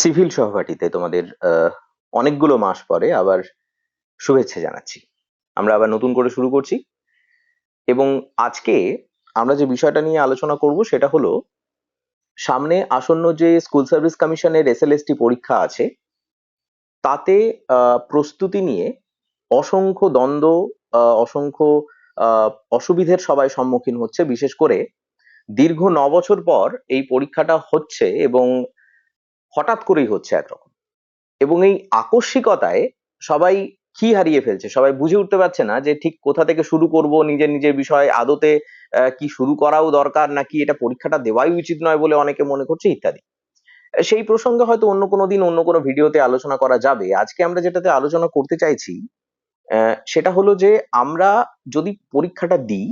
Civil সহপাঠীতে তোমাদের অনেকগুলো মাস পরে আবার শুভেচ্ছা জানাচ্ছি। আমরা আবার নতুন করে শুরু করছি। এবং আজকে আমরা যে বিষয়টা নিয়ে আলোচনা করব সেটা হলো, সামনে আসন্ন যে স্কুল সার্ভিস কমিশনের এসএলএসটি পরীক্ষা আছে, তাতে প্রস্তুতি নিয়ে অসংখ্য দ্বন্দ্ব অসংখ্য অসুবিধের সবাই সম্মুখীন হচ্ছে। বিশেষ করে দীর্ঘ ন বছর পর এই পরীক্ষাটা হচ্ছে এবং হঠাৎ করেই হচ্ছে একরকম। এবং এই আকস্মিকতায় সবাই কি হারিয়ে ফেলছে? সবাই বুঝে উঠতে পারছে না যে ঠিক কোথা থেকে শুরু করব, নিজের নিজের বিষয়, আদতে কি শুরু করাও দরকার নাকি এটা পরীক্ষাটা দেওয়াই উচিত নয় বলে অনেকে মনে করছে, ইত্যাদি। সেই প্রসঙ্গে হয়তো অন্য কোনো দিন অন্য কোনো ভিডিওতে আলোচনা করা যাবে। আজকে আমরা যেটাতে আলোচনা করতে চাইছি সেটা হলো যে আমরা যদি পরীক্ষাটা দিই,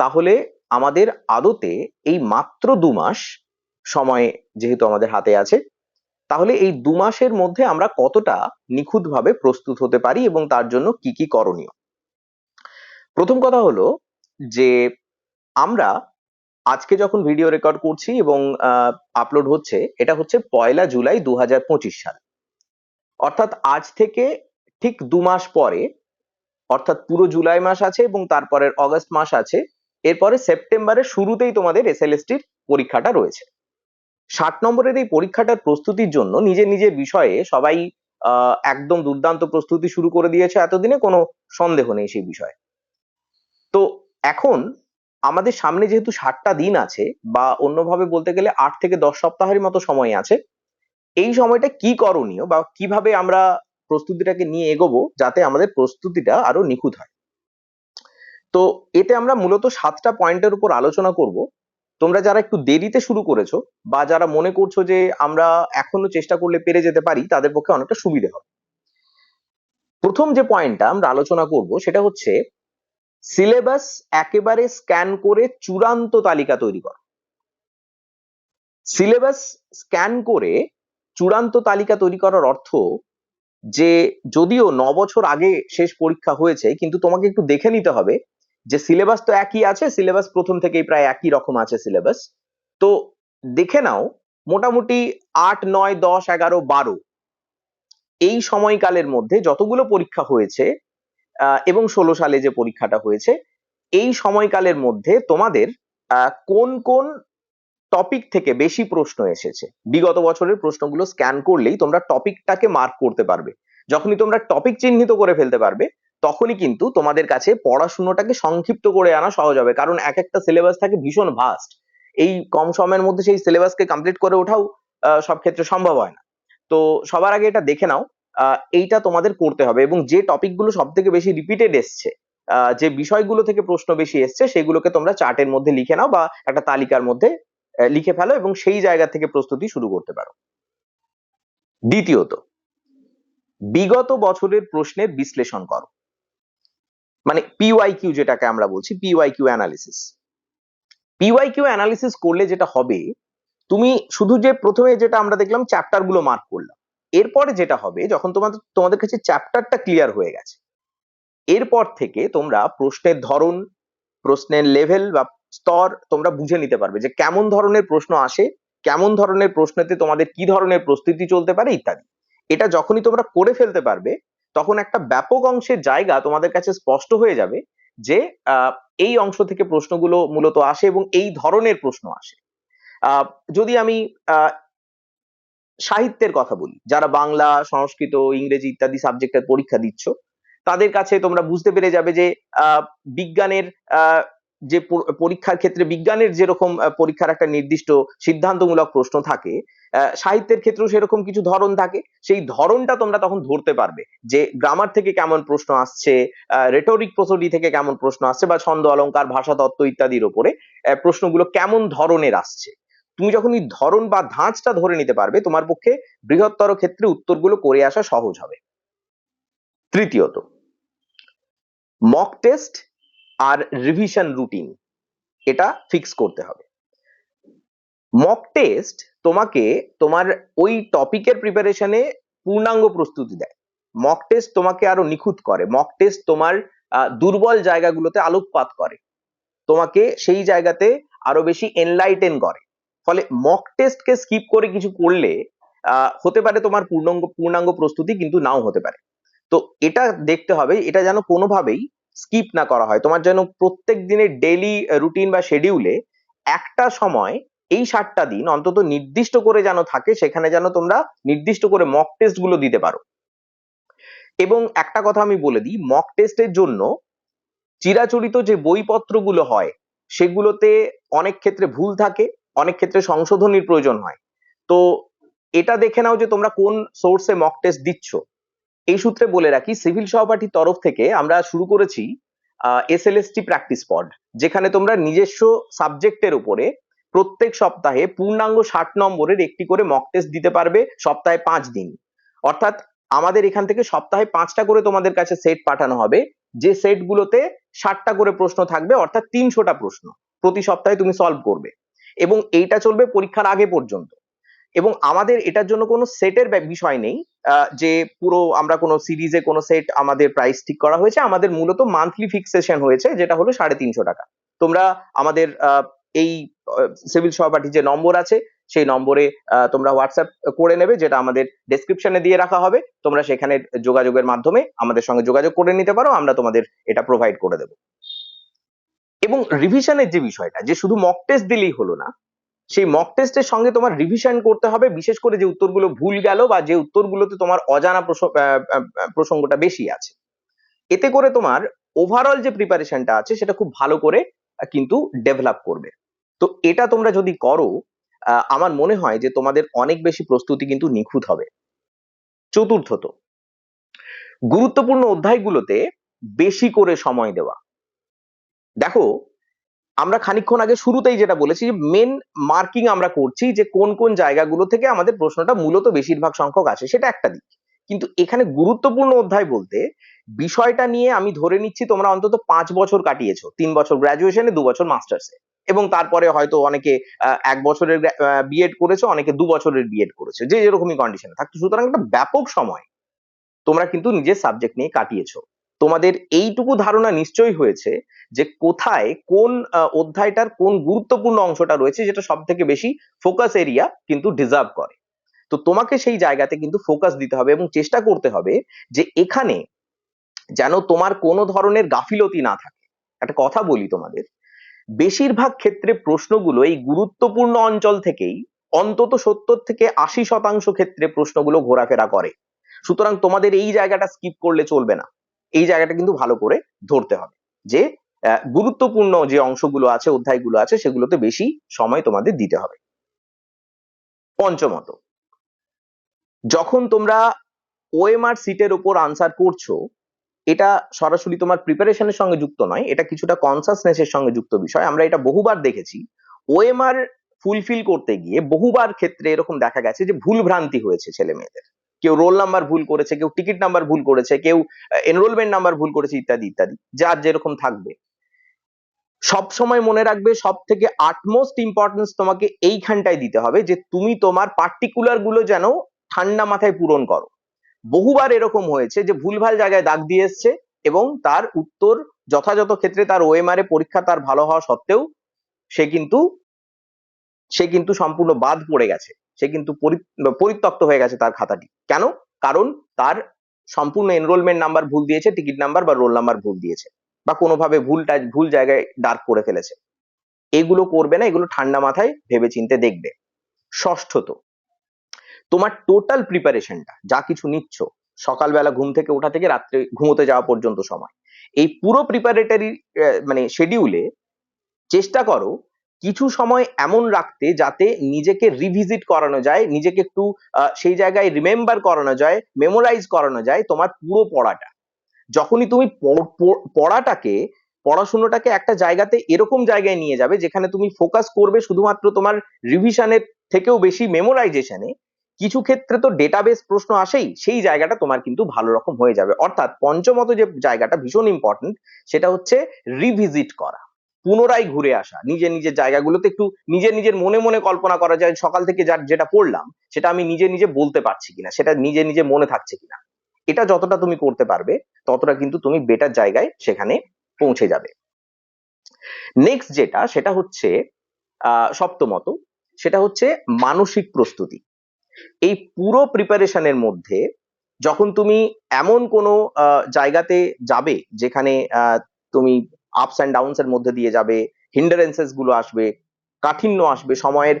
তাহলে আমাদের আদতে এই মাত্র দু মাস সময় যেহেতু আমাদের হাতে আছে তাহলে এই দু মাসের মধ্যে আমরা কতটা নিখুঁতভাবে প্রস্তুত হতে পারি এবং তার জন্য কি কি করণীয়? প্রথম কথা হলো যে আমরা আজকে যখন ভিডিও রেকর্ড করছি এবং আপলোড হচ্ছে, এটা হচ্ছে পয়লা জুলাই দুহাজার পঁচিশ সাল। অর্থাৎ আজ থেকে ঠিক দু মাস পরে, অর্থাৎ পুরো জুলাই মাস আছে এবং তারপরের অগস্ট মাস আছে, এরপরে সেপ্টেম্বরের শুরুতেই তোমাদের এসএলএসটির পরীক্ষাটা রয়েছে। ষাট নম্বরের এই পরীক্ষাটার প্রস্তুতির জন্য নিজের নিজের বিষয়ে সবাই একদম দুর্দান্ত প্রস্তুতি শুরু করে দিয়েছে এতদিনে, কোনো সন্দেহ নেই সেই বিষয়ে। তো এখন আমাদের সামনে যেহেতু ষাটটা দিন আছে বা অন্যভাবে বলতে গেলে আট থেকে দশ সপ্তাহের মতো সময় আছে, এই সময়টা কি করণীয় বা কীভাবে আমরা প্রস্তুতিটাকে নিয়ে এগোবো যাতে আমাদের প্রস্তুতিটা আরও নিখুঁত হয়? তো এতে আমরা মূলত সাতটা পয়েন্টের উপর আলোচনা করব। তোমরা যারা একটু দেরিতে শুরু করেছ বা যারা মনে করছ যে আমরা এখনও চেষ্টা করলে পেরে যেতে পারি, তাদের পক্ষে অনেকটা সুবিধে হবে। প্রথম যে পয়েন্টটা আমরা আলোচনা করব সেটা হচ্ছে সিলেবাস একেবারে স্ক্যান করে চূড়ান্ত তালিকা তৈরি করো। সিলেবাস স্ক্যান করে চূড়ান্ত তালিকা তৈরি করার অর্থ যে যদিও ন বছর আগে শেষ পরীক্ষা হয়েছে, কিন্তু তোমাকে একটু দেখে নিতে হবে যে সিলেবাস তো একই আছে সিলেবাস প্রথম থেকেই প্রায় একই রকম আছে সিলেবাস তো দেখে নাও, মোটামুটি আট, নয়, দশ, এগারো, বারো এই সময়কালের মধ্যে যতগুলো পরীক্ষা হয়েছে এবং ষোলো সালে যে পরীক্ষাটা হয়েছে, এই সময়কালের মধ্যে তোমাদের কোন কোন টপিক থেকে বেশি প্রশ্ন এসেছে? বিগত বছরের প্রশ্নগুলো স্ক্যান করলেই তোমরা টপিকটাকে মার্ক করতে পারবে। যখনই তোমরা টপিক চিহ্নিত করে ফেলতে পারবে তখনই কিন্তু তোমাদের কাছে পড়াশোনাটাকে সংক্ষিপ্ত করে আনা সহজ হবে। কারণ এক একটা সিলেবাস থাকে ভীষণ ভাস্ট এই কম সময়ের মধ্যে সেই সিলেবাসকে কমপ্লিট করে ওঠাও সব ক্ষেত্রে সম্ভব হয় না। তো সবার আগে এটা দেখে নাও এইটা তোমাদের করতে হবে এবং যে টপিকগুলো সব থেকে বেশি রিপিটেড এসছে যে বিষয়গুলো থেকে প্রশ্ন বেশি এসছে, সেগুলোকে তোমরা চার্টের মধ্যে লিখে নাও বা একটা তালিকার মধ্যে লিখে ফেলো এবং সেই জায়গা থেকে প্রস্তুতি শুরু করতে পারো। দ্বিতীয়ত, বিগত বছরের প্রশ্নের বিশ্লেষণ করো। মানে পিওয়াই কিউ যেটাকে আমরা বলছি PY Q analysis PY Q analysis করলে যেটা হবে, তুমি শুধু যে প্রথমে যেটা আমরা দেখলাম চ্যাপ্টারগুলো মার্ক করলাম। এরপরে যেটা হবে, যখন তোমাদের তোমাদের কাছে চ্যাপ্টারটা ক্লিয়ার হয়ে গেছে, এরপর থেকে তোমরা প্রশ্নের ধরন, প্রশ্নের লেভেল বা স্তর তোমরা বুঝে নিতে পারবে যে কেমন ধরনের প্রশ্ন আসে, কেমন ধরনের প্রশ্নেতে তোমাদের কি ধরনের প্রস্তুতি চলতে পারে ইত্যাদি। এটা যখনই তোমরা করে ফেলতে পারবে তখন একটা ব্যাপক অংশের জায়গা তোমাদের কাছে স্পষ্ট হয়ে যাবে যে এই অংশ থেকে প্রশ্নগুলো মূলত আসে এবং এই ধরনের প্রশ্ন আসে। যদি আমি সাহিত্যের কথা বলি, যারা বাংলা, সংস্কৃত, ইংরেজি ইত্যাদি সাবজেক্টের পরীক্ষা দিচ্ছ, তাদের কাছে তোমরা বুঝতে পেরে যাবে যে বিজ্ঞানের যে পরীক্ষার ক্ষেত্রে বিজ্ঞানের যেরকম পরীক্ষার একটা নির্দিষ্ট সিদ্ধান্তমূলক প্রশ্ন থাকে সাহিত্যের ক্ষেত্রেও সেরকম কিছু ধরন থাকে, সেই ধরনটা তোমরা তখন ধরতে পারবে যে গ্রামার থেকে কেমন প্রশ্ন আসছে রেটরিক প্রসডি থেকে কেমন প্রশ্ন আসছে বা ছন্দ, অলংকার, ভাষা, তত্ত্ব ইত্যাদির উপরে প্রশ্নগুলো কেমন ধরনের আসছে। তুমি যখন এই ধরন বা ধাঁচটা ধরে নিতে পারবে, তোমার পক্ষে বৃহত্তর ক্ষেত্রে উত্তরগুলো করে আসা সহজ হবে। তৃতীয়ত মক টেস্ট আর রিভিশন রুটিন এটা ফিক্স করতে হবে। মক টেস্ট তোমাকে তোমার ওই টপিকের প্রিপারেশনে পূর্ণাঙ্গ প্রস্তুতি দেয়। মক টেস্ট তোমাকে আরও নিখুঁত করে। মক টেস্ট তোমার দুর্বল জায়গাগুলোতে আলোকপাত করে। তোমাকে সেই জায়গাতে আরও বেশি এনলাইটেন করে। ফলে মক টেস্টকে স্কিপ করে কিছু করলে হতে পারে তোমার পূর্ণাঙ্গ পূর্ণাঙ্গ প্রস্তুতি কিন্তু নাও হতে পারে। তো এটা দেখতে হবে, এটা যেন কোনোভাবেই স্কিপ না করা হয়। তোমার যেন প্রত্যেক দিনের ডেইলি রুটিন বা শিডিউলে একটা সময় এই সাতটা দিন অন্তত নির্দিষ্ট করে যেন থাকে, সেখানে যেন তোমরা নির্দিষ্ট করে মক টেস্টগুলো দিতে পারো। এবং একটা কথা আমি বলে দিই মক টেস্টের জন্য চিরাচরিত যে বইপত্রগুলো হয়, সেগুলোতে অনেক ক্ষেত্রে ভুল থাকে, অনেক ক্ষেত্রে সংশোধনীর প্রয়োজন হয়। তো এটা দেখে নাও যে তোমরা কোন সোর্সে মক টেস্ট দিচ্ছ। এই সূত্রে বলে রাখি, সিভিল সহপাঠীর তরফ থেকে আমরা শুরু করেছি এসএলএসটি প্র্যাকটিস পড যেখানে তোমরা নিজস্ব সাবজেক্টের উপরে প্রত্যেক সপ্তাহে পূর্ণাঙ্গ ষাট নম্বরের একটি করে মক টেস্ট দিতে পারবে সপ্তাহে পাঁচ দিন। অর্থাৎ আমাদের এখান থেকে সপ্তাহে পাঁচটা করে তোমাদের কাছে সেট পাঠানো হবে, যে সেটগুলোতে ষাটটা করে প্রশ্ন থাকবে, অর্থাৎ তিনশোটা প্রশ্ন প্রতি সপ্তাহে তুমি সলভ করবে। এবং এইটা চলবে পরীক্ষার আগে পর্যন্ত। এবং আমাদের এটার জন্য কোনো সেটের বিষয় নেই যে পুরো আমরা কোনো সিরিজে কোনো সেট আমাদের প্রাইস ঠিক করা হয়েছে, আমাদের মূলত মান্থলি ফিক্সেশন হয়েছে, যেটা হলো সাড়ে তিনশো টাকা। তোমরা আমাদের এই সিভিল সহপাঠী যে নম্বর আছে, সেই নম্বরে তোমরা হোয়াটসঅ্যাপ করে নেবে, যেটা আমাদের ডেসক্রিপশনে দিয়ে রাখা হবে। তোমরা সেখানে যোগাযোগের মাধ্যমে আমাদের সঙ্গে যোগাযোগ করে নিতে পারো, আমরা তোমাদের এটা প্রোভাইড করে দেবো। এবং রিভিশনের যে বিষয়টা, যে শুধু মক টেস্ট দিলেই হলো না সেই মক টেস্টের সঙ্গে তোমার রিভিশন করতে হবে, বিশেষ করে যে উত্তরগুলো ভুল গেল বা যে উত্তরগুলোতে তোমার অজানা প্রসঙ্গটা বেশি আছে। এতে করে তোমার ওভারঅল যে প্রিপারেশনটা আছে, সেটা খুব ভালো করে কিন্তু ডেভেলপ করবে। তো এটা তোমরা যদি করো আমার মনে হয় যে তোমাদের অনেক বেশি প্রস্তুতি কিন্তু নিখুঁত হবে। চতুর্থত, গুরুত্বপূর্ণ অধ্যায়গুলোতে বেশি করে সময় দেওয়া। দেখো আমরা খানিকক্ষণ আগে শুরুতেই যেটা বলেছি মেন মার্কিং আমরা করছি যে কোন কোন জায়গাগুলো থেকে আমাদের প্রশ্নটা মূলত বেশিরভাগ সংখ্যক আসে, সেটা একটা দিক। কিন্তু এখানে গুরুত্বপূর্ণ অধ্যায় বলতে বিষয়টা নিয়ে আমি ধরে নিচ্ছি তোমরা অন্তত পাঁচ বছর কাটিয়েছো, তিন বছর গ্রাজুয়েশনে দু বছর মাস্টার্সে এবং তারপরে হয়তো অনেকে এক বছরের বিএড করেছ, অনেকে দু বছরের বিএড করেছ, যে যেরকমই কন্ডিশনে থাকতো সুতরাং একটা ব্যাপক সময় তোমরা কিন্তু নিজের সাবজেক্ট নিয়ে কাটিয়েছো। তোমাদের এইটুকু ধারণা নিশ্চয়ই হয়েছে যে কোথায় কোন অধ্যায়টার কোন গুরুত্বপূর্ণ অংশটা রয়েছে যেটা সব থেকে বেশি ফোকাস এরিয়া কিন্তু ডিজার্ভ করে। তো তোমাকে সেই জায়গাতে কিন্তু ফোকাস দিতে হবে এবং চেষ্টা করতে হবে যে এখানে যেন তোমার কোনো ধরনের গাফিলতি না থাকে। একটা কথা বলি তোমাদের। বেশিরভাগ ক্ষেত্রে প্রশ্নগুলো এই গুরুত্বপূর্ণ অঞ্চল থেকেই অন্তত সত্তর থেকে আশি শতাংশ ক্ষেত্রে প্রশ্নগুলো ঘোরাফেরা করে। সুতরাং তোমাদের এই জায়গাটা স্কিপ করলে চলবে না। এই জায়গাটা কিন্তু ভালো করে ধরতে হবে। যে গুরুত্বপূর্ণ যে অংশগুলো আছে, অধ্যায়গুলো আছে, সেগুলোতে বেশি সময় তোমাদের দিতে হবে। পঞ্চমত, যখন তোমরা ওএমআর সিটের উপর আনসার করছ, এটা সরাসরি তোমার প্রিপারেশনের সঙ্গে যুক্ত নয়, এটা কিছুটা কনসাসনেসের সঙ্গে যুক্ত বিষয়। আমরা এটা বহুবার দেখেছি। ওএমআর ফুলফিল করতে গিয়ে বহুবার ক্ষেত্রে এরকম দেখা গেছে যে ভুল ভ্রান্তি হয়েছে ছেলে মেয়েদের কেউ রোল নাম্বার ভুল করেছে, কেউ টিকিট নাম্বার ভুল করেছে, কেউ এনরোলমেন্ট নাম্বার ভুল করেছে ইত্যাদি ইত্যাদি, যার যেরকম থাকবে। সব সময় মনে রাখবে সব থেকে আটমোস্ট ইম্পর্টেন্স তোমাকে এইখানটায় দিতে হবে যে তুমি তোমার পার্টিকুলারগুলো যেন ঠান্ডা মাথায় পূরণ করো। বহুবার এরকম হয়েছে যে ভুলভাল জায়গায় দাগ দিয়ে এসছে এবং তার উত্তর যথাযথ ক্ষেত্রে তার ওএমআর এ পরীক্ষা তার ভালো হওয়া সত্ত্বেও সে কিন্তু সে কিন্তু সম্পূর্ণ বাদ পড়ে গেছে। সে কিন্তু পরিত্যক্ত হয়ে গেছে তার খাতাটি। কেন? কারণ তার সম্পূর্ণ এনরোলমেন্ট নাম্বার ভুল দিয়েছে টিকিট নাম্বার বা রোল নাম্বার ভুল দিয়েছে বা কোনোভাবে ভুলটা ভুল জায়গায় ডার্ক করে ফেলেছে। এগুলো করবে না, এগুলো ঠান্ডা মাথায় ভেবে চিনতে দেখবে। ষষ্ঠত, তোমার টোটাল প্রিপারেশনটা যা কিছু নিচ্ছ, সকালবেলা ঘুম থেকে ওঠা থেকে রাত্রে ঘুমোতে যাওয়া পর্যন্ত সময়। এই পুরো প্রিপারেটরি মানে শিডিউলে চেষ্টা করো কিছু সময় এমন রাখতে যাতে নিজেকে রিভিজিট করানো যায়, নিজেকে একটু সেই জায়গায় রিমেম্বার করানো যায় মেমোরাইজ করানো যায় তোমার পুরো পড়াটা। যখনই তুমি পড়াটাকে, পড়াশোনাটাকে একটা জায়গাতে এরকম জায়গায় নিয়ে যাবে যেখানে তুমি ফোকাস করবে শুধুমাত্র তোমার রিভিশনের থেকেও বেশি মেমোরাইজেশনে কিছু ক্ষেত্রে তো ডেটাবেস প্রশ্ন আসেই, সেই জায়গাটা তোমার কিন্তু ভালো রকম হয়ে যাবে। অর্থাৎ পঞ্চমত যে জায়গাটা ভীষণ ইম্পর্টেন্ট সেটা হচ্ছে রিভিজিট করা। পুনরায় ঘুরে আসা নিজের নিজের জায়গাগুলোতে একটু নিজের নিজের মনে মনে কল্পনা করা যায়, সকাল থেকে যার যেটা পড়লাম, সেটা আমি নিজে নিজে বলতে পারছি কিনা, সেটা নিজে নিজে মনে থাকছে কিনা। এটা যতটা তুমি করতে পারবে, ততটা কিন্তু তুমি বেটার জায়গায় সেখানে পৌঁছে যাবে। নেক্সট যেটা, সেটা হচ্ছে সপ্তমত, সেটা হচ্ছে মানসিক প্রস্তুতি। এই পুরো প্রিপারেশনের মধ্যে যখন তুমি এমন কোনো জায়গাতে যাবে, যেখানে তুমি আপস অ্যান্ড ডাউনস এর মধ্যে দিয়ে যাবে হিন্ডারেন্সেসগুলো আসবে, কাঠিন্য আসবে, সময়ের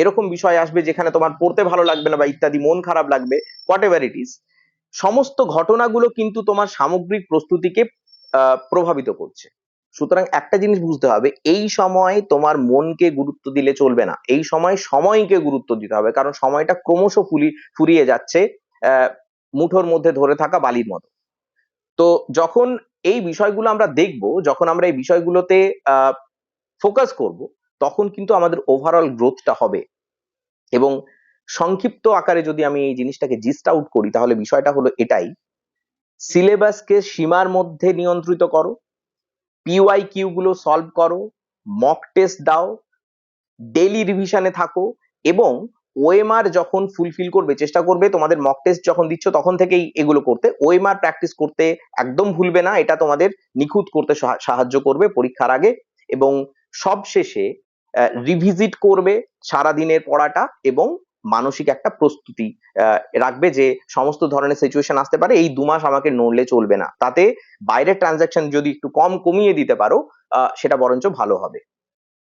এরকম বিষয় আসবে যেখানে তোমার পড়তে ভালো লাগবে না বা ইত্যাদি, মন খারাপ লাগবে হোয়াট এভার ইট ইজ সমস্ত ঘটনাগুলো কিন্তু তোমার সামগ্রিক প্রস্তুতিকে প্রভাবিত করছে। সুতরাং একটা জিনিস বুঝতে হবে, এই সময় তোমার মনকে গুরুত্ব দিলে চলবে না, এই সময় সময়কে গুরুত্ব দিতে হবে, কারণ সময়টা ক্রমশ ফুলি, ফুরিয়ে যাচ্ছে মুঠোর মধ্যে ধরে থাকা বালির মতো। তো যখন এই বিষয়গুলো আমরা দেখব, যখন আমরা এই বিষয়গুলোতে ফোকাস করব, তখন কিন্তু আমাদের ওভারঅল গ্রোথটা হবে। এবং সংক্ষিপ্ত আকারে যদি আমি এই জিনিসটাকে জিস্ট আউট করি, তাহলে বিষয়টা হলো এটাই। সিলেবাসকে সীমার মধ্যে নিয়ন্ত্রিত করো পিওয়াই কিউ গুলো সলভ করো মক টেস্ট দাও ডেইলি রিভিশনে থাকো, এবং ওএমআর যখন ফুলফিল করবে, চেষ্টা করবে, তোমাদের মক টেস্ট যখন দিচ্ছ, তখন থেকেই এগুলো করতে। ওএমআর প্র্যাকটিস করতে একদম ভুলবে না, এটা তোমাদের নিখুঁত করতে সাহা- সাহায্য করবে পরীক্ষার আগে এবং সবশেষে রিভিজিট করবে সারা দিনের পড়াটা এবং মানসিক একটা প্রস্তুতি রাখবে যে সমস্ত ধরনের সিচুয়েশন আসতে পারে, এই দু মাস আমাকে নড়লে চলবে না। তাতে বাইরের ট্রানজাকশন যদি একটু কম কমিয়ে দিতে পারো সেটা বরঞ্চ ভালো হবে।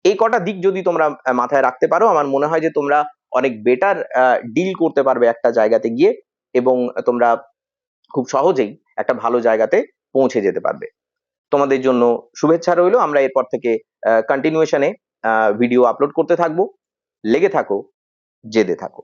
এই কটা দিক যদি তোমরা মাথায় রাখতে পারো, আমার মনে হয় যে তোমরা অনেক বেটার ডিল করতে পারবে একটা জায়গাতে গিয়ে এবং তোমরা খুব সহজেই একটা ভালো জায়গাতে পৌঁছে যেতে পারবে। তোমাদের জন্য শুভেচ্ছা রইল। আমরা এরপর থেকে কন্টিনিউশনে ভিডিও আপলোড করতে থাকব। লেগে থাকো, জেদে থাকো।